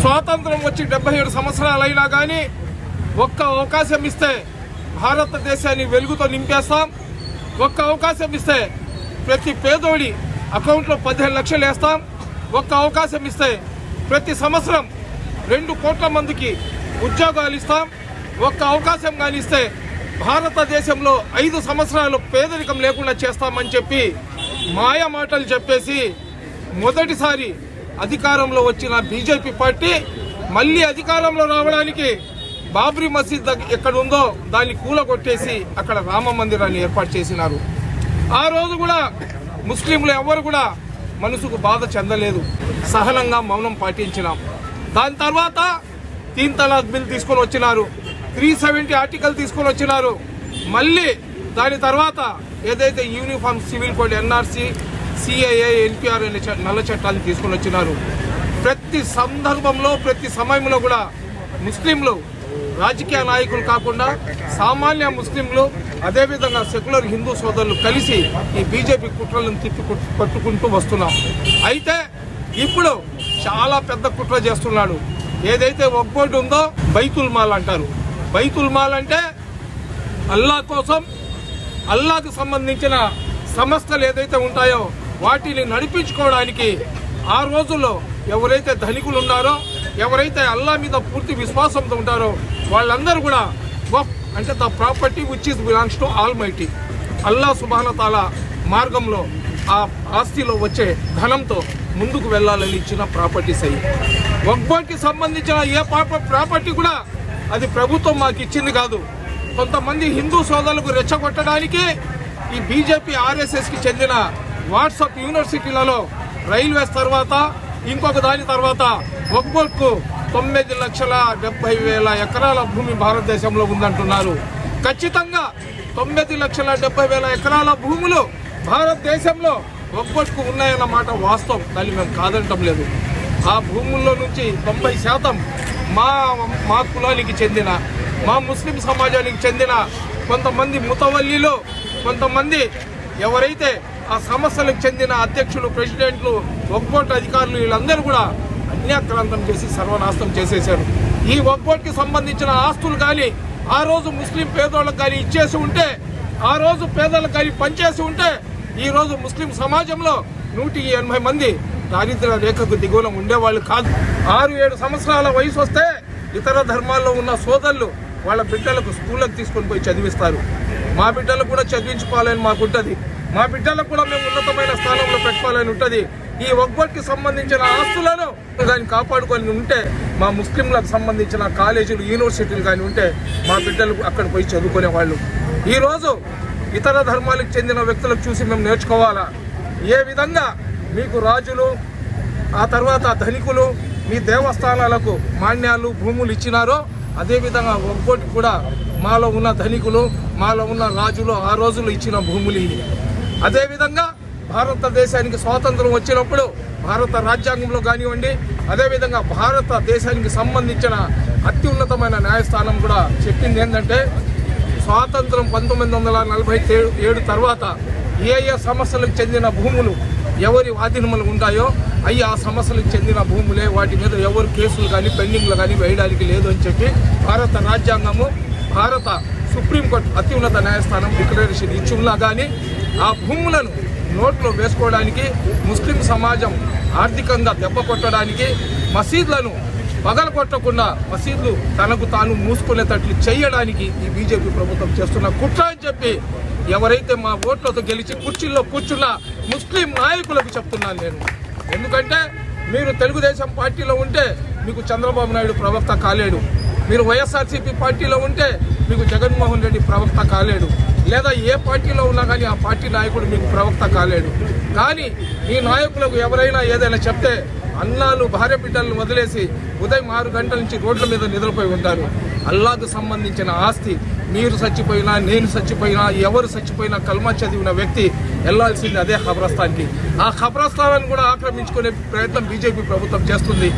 స్వాతంత్రం వచ్చి డెబ్బై ఏడు సంవత్సరాలైనా కానీ ఒక్క అవకాశం ఇస్తే భారతదేశాన్ని వెలుగుతో నింపేస్తాం. ఒక్క అవకాశం ఇస్తే ప్రతి పేదోడి అకౌంట్లో పదిహేను లక్షలు వేస్తాం. ఒక్క అవకాశం ఇస్తే ప్రతి సంవత్సరం రెండు కోట్ల మందికి ఉద్యోగాలు ఇస్తాం. ఒక్క అవకాశం కానీ ఇస్తే భారతదేశంలో ఐదు సంవత్సరాలు పేదరికం లేకుండా చేస్తామని చెప్పి మాయ మాటలు చెప్పేసి మొదటిసారి అధికారంలో వచ్చిన బీజేపీ పార్టీ మళ్ళీ అధికారంలో రావడానికి బాబ్రీ మసీద్ ఎక్కడ ఉందో దాన్ని కూలగొట్టేసి అక్కడ రామ మందిరాన్ని ఏర్పాటు చేసినారు. ఆ రోజు కూడా ముస్లింలు ఎవరు కూడా మనసుకు బాధ చెందలేదు. సహనంగా మౌనం పాటించినాం. దాని తర్వాత తీన్ తలాక్ బిల్ తీసుకొని వచ్చినారు. త్రీ సెవెంటీ ఆర్టికల్ తీసుకొని వచ్చినారు. మళ్ళీ దాని తర్వాత ఏదైతే uniform civil code NRC CIA NPR అనే చ- నల్ల చట్టాలను తీసుకొని వచ్చినారు. ప్రతి సందర్భంలో ప్రతి సమయంలో కూడా ముస్లింలు రాజకీయ నాయకులు కాకుండా సామాన్య ముస్లింలు అదేవిధంగా సెక్యులర్ హిందూ సోదరులు కలిసి ఈ బీజేపీ కుట్రలను తిప్పి పట్టుకుంటూ వస్తున్నాం. అయితే ఇప్పుడు చాలా పెద్ద కుట్ర చేస్తున్నాడు. ఏదైతే ఒక్కోటి ఉందో బైతుల్ మాల్ అంటారు. బైతుల్ మాల్ అంటే అల్లా కోసం అల్లాకు సంబంధించిన సంస్థలు ఏదైతే ఉంటాయో వాటిని నడిపించుకోవడానికి ఆ రోజుల్లో ఎవరైతే ధనికులు ఉన్నారో ఎవరైతే అల్లా మీద పూర్తి విశ్వాసంతో ఉంటారో వాళ్ళందరూ కూడా వఫ్ అంటే the property which is belongs to almighty Allah సుబానతాల మార్గంలో ఆ ఆస్తిలో వచ్చే ధనంతో ముందుకు వెళ్ళాలని ఇచ్చిన ప్రాపర్టీస్ అయ్యి వక్బాకి సంబంధించిన ఏ ప్రాపర్టీ కూడా అది ప్రభుత్వం మాకు ఇచ్చింది కాదు. కొంతమంది హిందూ సోదరులకు రెచ్చగొట్టడానికి ఈ బీజేపీ ఆర్ఎస్ఎస్కి చెందిన వాట్సాప్ యూనివర్సిటీలలో రైల్వేస్ తర్వాత ఇంకొక దాని తర్వాత ఒక్కొక్కకు తొమ్మిది లక్షల డెబ్బై వేల ఎకరాల భూమి భారతదేశంలో ఉందంటున్నారు. ఖచ్చితంగా తొమ్మిది లక్షల డెబ్బై వేల ఎకరాల భూములు భారతదేశంలో ఒక్కొక్కకు ఉన్నాయన్న మాట వాస్తవం. దాన్ని మేము కాదనటం లేదు. ఆ భూముల్లో నుంచి తొంభై శాతం మా మా కులానికి చెందిన మా ముస్లిం సమాజానికి చెందిన కొంతమంది ముతవల్లిలో కొంతమంది ఎవరైతే ఆ సమస్యలకు చెందిన అధ్యక్షులు ప్రెసిడెంట్లు ఒక్కోటి అధికారులు వీళ్ళందరూ కూడా అన్యాక్రాంతం చేసి సర్వనాశనం చేసేశారు. ఈ ఒక్కోటికి సంబంధించిన ఆస్తులు కానీ ఆ రోజు ముస్లిం పేదోళ్ళకు కానీ ఇచ్చేసి ఉంటే ఆ రోజు పేదలకు కానీ పనిచేసి ఉంటే ఈ రోజు ముస్లిం సమాజంలో నూట ఎనభై మంది దారిద్ర్య రేఖకు దిగువన ఉండేవాళ్ళు కాదు. ఆరు ఏడు సంవత్సరాల వయసు వస్తే ఇతర ధర్మాల్లో ఉన్న సోదరులు వాళ్ళ బిడ్డలకు స్కూళ్ళకు తీసుకొని పోయి చదివిస్తారు. మా బిడ్డలు కూడా చదివించుకోవాలని మాకుంటుంది. మా బిడ్డలకు కూడా మేము ఉన్నతమైన స్థానంలో పెట్టుకోవాలని ఉంటుంది. ఈ ఒక్కొక్కకి సంబంధించిన ఆస్తులను దాన్ని కాపాడుకొని ఉంటే మా ముస్లింలకు సంబంధించిన కాలేజీలు యూనివర్సిటీలు కానీ ఉంటే మా బిడ్డలు అక్కడ పోయి చదువుకునే వాళ్ళు. ఈరోజు ఇతర ధర్మాలకు చెందిన వ్యక్తులకు చూసి మేము నేర్చుకోవాలా? ఏ విధంగా మీకు రాజులు ఆ తర్వాత ధనికులు మీ దేవస్థానాలకు మాన్యాలు భూములు ఇచ్చినారో అదేవిధంగా ఒక్కోటి కూడా మాలో ఉన్న ధనికులు మాలో ఉన్న రాజులు ఆ రోజులు ఇచ్చిన భూములు ఇది అదేవిధంగా భారతదేశానికి స్వాతంత్రం వచ్చినప్పుడు భారత రాజ్యాంగంలో కానివ్వండి అదేవిధంగా భారతదేశానికి సంబంధించిన అత్యున్నతమైన న్యాయస్థానం కూడా చెప్పింది ఏంటంటే స్వాతంత్రం పంతొమ్మిది వందల నలభై ఏడు తర్వాత ఏ ఏ సమస్యలకు చెందిన భూములు ఎవరి ఆధీనములు ఉంటాయో అవి ఆ సమస్యలకు చెందిన భూములే వాటి మీద ఎవరు కేసులు కానీ పెండింగ్లు కానీ వేయడానికి లేదు అని చెప్పి భారత రాజ్యాంగము భారత సుప్రీంకోర్టు అత్యున్నత న్యాయస్థానం డిక్లరేషన్ ఇచ్చి ఉన్నా కానీ ఆ భూములను నోట్లో వేసుకోవడానికి ముస్లిం సమాజం ఆర్థికంగా దెబ్బ కొట్టడానికి మసీదులను పగల కొట్టకుండా మసీదులు తనకు తాను మూసుకునేటట్లు చేయడానికి ఈ బీజేపీ ప్రభుత్వం చేస్తున్న కుట్ర అని చెప్పి ఎవరైతే మా ఓట్లతో గెలిచి కుర్చీల్లో కూర్చున్న ముస్లిం నాయకులకు చెప్తున్నాను నేను. ఎందుకంటే మీరు తెలుగుదేశం పార్టీలో ఉంటే మీకు చంద్రబాబు నాయుడు ప్రవక్త కాలేడు. మీరు వైఎస్ఆర్సీపీ పార్టీలో ఉంటే మీకు జగన్మోహన్ రెడ్డి ప్రవక్త కాలేడు. లేదా ఏ పార్టీలో ఉన్నా కానీ ఆ పార్టీ నాయకుడు మీకు ప్రవక్త కాలేడు. కానీ ఈ నాయకులకు ఎవరైనా ఏదైనా చెప్తే అన్నాలు భార్య బిడ్డలను వదిలేసి ఉదయం ఆరు గంటల నుంచి రోడ్ల మీద నిద్రపోయి ఉంటారు. అల్లాకు సంబంధించిన ఆస్తి మీరు చచ్చిపోయినా నేను చచ్చిపోయినా ఎవరు చచ్చిపోయినా కల్మా చదివిన వ్యక్తి వెళ్ళాల్సింది అదే ఖబరస్థాన్కి. ఆ ఖబరస్థానాన్ని కూడా ఆక్రమించుకునే ప్రయత్నం బీజేపీ ప్రభుత్వం చేస్తుంది.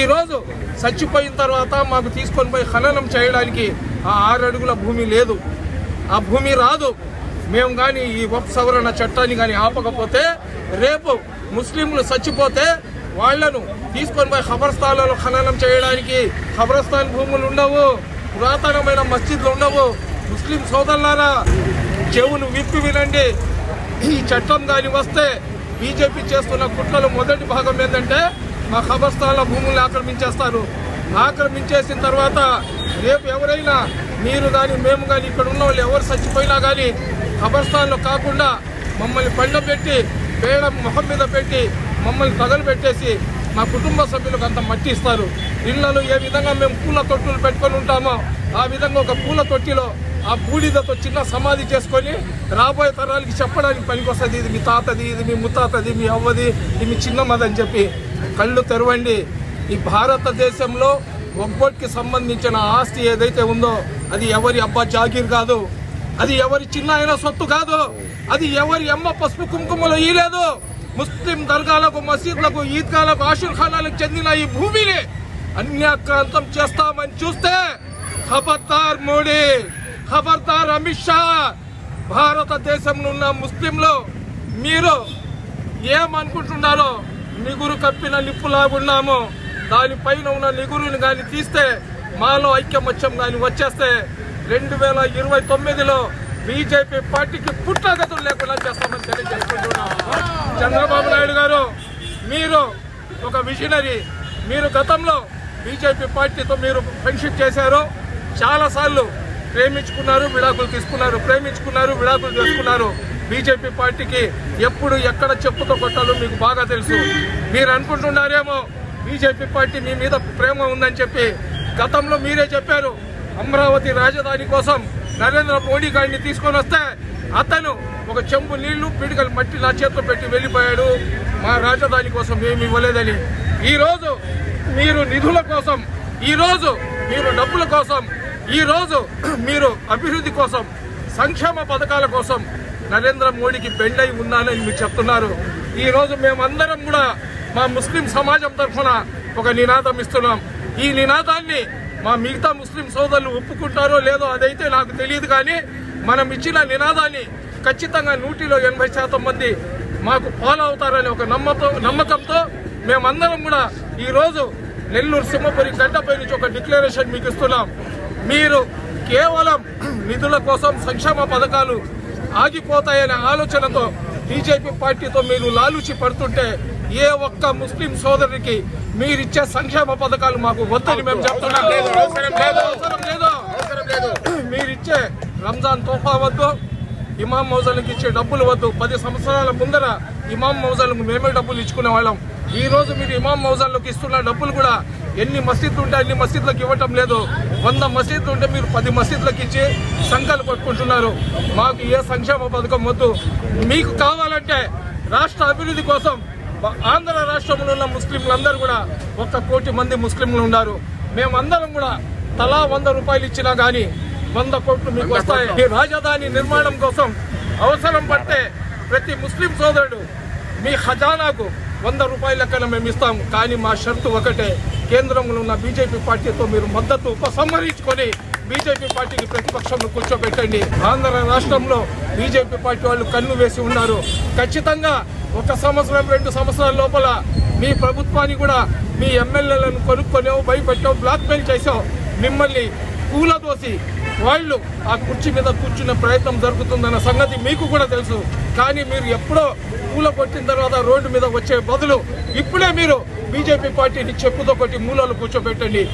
ఈరోజు చచ్చిపోయిన తర్వాత మాకు తీసుకొని పోయి ఖననం చేయడానికి ఆ ఆరు అడుగుల భూమి లేదు. ఆ భూమి రాదు. మేము కానీ ఈ ఉప సవరణ చట్టాన్ని కానీ ఆపకపోతే రేపు ముస్లింలు చచ్చిపోతే వాళ్ళను తీసుకొని పోయి ఖబర్స్థాన్లలో ఖననం చేయడానికి ఖబరస్థాన్ భూములు ఉండవు పురాతనమైన మస్జిద్లు ఉండవు. ముస్లిం సోదరులారా చెవులు విప్పి వినండి. ఈ చట్టం దాని వస్తే బీజేపీ చేస్తున్న కుట్రలో మొదటి భాగం ఏంటంటే మా ఖబర్స్థాన్ల భూముల్ని ఆక్రమించేస్తారు. ఆక్రమించేసిన తర్వాత రేపు ఎవరైనా మీరు కానీ మేము కానీ ఇక్కడ ఉన్న వాళ్ళు ఎవరు చచ్చిపోయినా కానీ ఖబర్స్థాన్లో కాకుండా మమ్మల్ని పండ పెట్టి పేడ మొహం మీద పెట్టి మమ్మల్ని తగలబెట్టేసి మా కుటుంబ సభ్యులకు అంత మట్టి ఇస్తారు. ఇళ్ళలో ఏ విధంగా మేము పూల తొట్టులు పెట్టుకొని ఉంటామో ఆ విధంగా ఒక పూల తొట్టిలో ఆ బూడిదతో చిన్న సమాధి చేసుకొని రాబోయే తరాలకి చెప్పడానికి పనికొస్తుంది. ఇది మీ తాతది ఇది మీ ముత్తాతది మీ అవ్వది ఇది మీ చిన్నమ్మది అని చెప్పి కళ్ళు తెరవండి. ఈ భారతదేశంలో ఒక్కొక్కటికి సంబంధించిన ఆస్తి ఏదైతే ఉందో అది ఎవరి అబ్బా జాగీర్ కాదు. అది ఎవరి చిన్న అయిన సొత్తు కాదు. అది ఎవరి అమ్మ పసుపు కుంకుమలో ఈలేదు. ముస్లిం దర్గాలకు మసీద్లకు ఈద్గాలకు ఆషుర్ ఖానాలకు చెందిన ఈ భూమిని అన్యాక్రాంతం చేస్తామని చూస్తే ఖబర్దార్ మోడీ ఖబర్దార్ అమిత్ షా భారతదేశంలో ఉన్న ముస్లింలు మీరు ఏమనుకుంటున్నారో నిగురు కప్పిన నిప్పులాగున్నాము. దానిపైన ఉన్న నిగురుని కానీ తీస్తే మాలో ఐక్యమత్యం కానీ వచ్చేస్తే రెండు వేల ఇరవై తొమ్మిదిలో బీజేపీ పార్టీకి పుట్టగతులు లేకుండా చేస్తామని తెలియజేసుకుంటున్నాం. చంద్రబాబు నాయుడు గారు మీరు ఒక విజనరీ మీరు గతంలో బీజేపీ పార్టీతో మీరు ఫ్రెండ్షిప్ చేశారు చాలాసార్లు ప్రేమించుకున్నారు విడాకులు తీసుకున్నారు ప్రేమించుకున్నారు విడాకులు తీసుకున్నారు బీజేపీ పార్టీకి ఎప్పుడు ఎక్కడ చెప్పుతో కొట్టాలో మీకు బాగా తెలుసు. మీరు అనుకుంటున్నారేమో బీజేపీ పార్టీ మీ మీద ప్రేమ ఉందని చెప్పి గతంలో మీరే చెప్పారు. అమరావతి రాజధాని కోసం నరేంద్ర మోడీ గారిని తీసుకొని వస్తే అతను ఒక చెంబు నీళ్ళు పిడికల మట్టి నా చేతిలో పెట్టి వెళ్ళిపోయాడు. మా రాజధాని కోసం ఏమి ఇవ్వలేదని. ఈరోజు మీరు నిధుల కోసం ఈరోజు మీరు డబ్బుల కోసం ఈరోజు మీరు అభివృద్ధి కోసం సంక్షేమ పథకాల కోసం నరేంద్ర మోడీకి బెండై ఉన్నానని మీరు చెప్తున్నారు. ఈరోజు మేమందరం కూడా మా ముస్లిం సమాజం తరఫున ఒక నినాదం ఇస్తున్నాం. ఈ నినాదాన్ని మా మిగతా ముస్లిం సోదరులు ఒప్పుకుంటారో లేదో అదైతే నాకు తెలియదు కానీ మనం ఇచ్చిన నినాదాన్ని ఖచ్చితంగా నూటిలో ఎనభై శాతం మంది మాకు ఫాలో అవుతారనే ఒక నమ్మతో నమ్మకంతో మేమందరం కూడా ఈరోజు నెల్లూరు సింహపురి గడ్డపై నుంచి ఒక డిక్లరేషన్ మీకు ఇస్తున్నాం. మీరు కేవలం నిధుల కోసం సంక్షేమ పథకాలు ఆగిపోతాయనే ఆలోచనతో బీజేపీ పార్టీతో మీరు లాలూచి పడుతుంటే ఏ ఒక్క ముస్లిం సోదరుడికి మీరిచ్చే సంక్షేమ పథకాలు మాకు వద్దని మేము చెప్తున్నాం. అవసరం లేదు అవసరం లేదు. మీరిచ్చే రంజాన్ తోఫా వద్దు ఇమాం మౌజాలకు ఇచ్చే డబ్బులు వద్దు. పది సంవత్సరాల ముందర ఇమాం మౌజాలకు మేమే డబ్బులు ఇచ్చుకునే వాళ్ళం. ఈ రోజు మీరు ఇమాం మౌజాల్లోకి ఇస్తున్న డబ్బులు కూడా ఎన్ని మసీద్లు ఉంటే అన్ని మసీద్లకు ఇవ్వటం లేదు. వంద మసీద్లు ఉంటే మీరు పది మసీద్లకు ఇచ్చి సంఖ్యలు పట్టుకుంటున్నారు మాకు ఏ సంక్షేమ పథకం వద్దు. మీకు కావాలంటే రాష్ట్ర అభివృద్ధి కోసం ఆంధ్ర రాష్ట్రంలో ఉన్న ముస్లింలందరూ కూడా ఒక కోటి మంది ముస్లింలు ఉన్నారు. మేమందరం కూడా తలా వంద రూపాయలు ఇచ్చినా కానీ వంద కోట్లు మీకు వస్తాయి. ఈ రాజధాని నిర్మాణం కోసం అవసరం పడితే ప్రతి ముస్లిం సోదరుడు మీ ఖజానాకు వంద రూపాయల లెక్కన మేము ఇస్తాం. కానీ మా షరతు ఒకటే కేంద్రంలో ఉన్న బీజేపీ పార్టీతో మీరు మద్దతు ఉపసంహరించుకొని బీజేపీ పార్టీకి ప్రతిపక్షంలో కూర్చోబెట్టండి. ఆంధ్ర రాష్ట్రంలో బీజేపీ పార్టీ వాళ్ళు కన్ను వేసి ఉన్నారు. ఖచ్చితంగా ఒక సంవత్సరం రెండు సంవత్సరాల లోపల మీ ప్రభుత్వాన్ని కూడా మీ ఎమ్మెల్యేలను కొనుక్కొనేవు భయపెట్టావు బ్లాక్మెయిల్ చేసావు. మిమ్మల్ని కూలదోసి వాళ్ళు ఆ కుర్చీ మీద కూర్చునే ప్రయత్నం జరుగుతుందన్న సంగతి మీకు కూడా తెలుసు. కానీ మీరు ఎప్పుడో పూల కొట్టిన తర్వాత రోడ్డు మీద వచ్చే బదులు ఇప్పుడే మీరు బీజేపీ పార్టీని చెప్పుతో కొట్టి మూలలు కూర్చోబెట్టండి.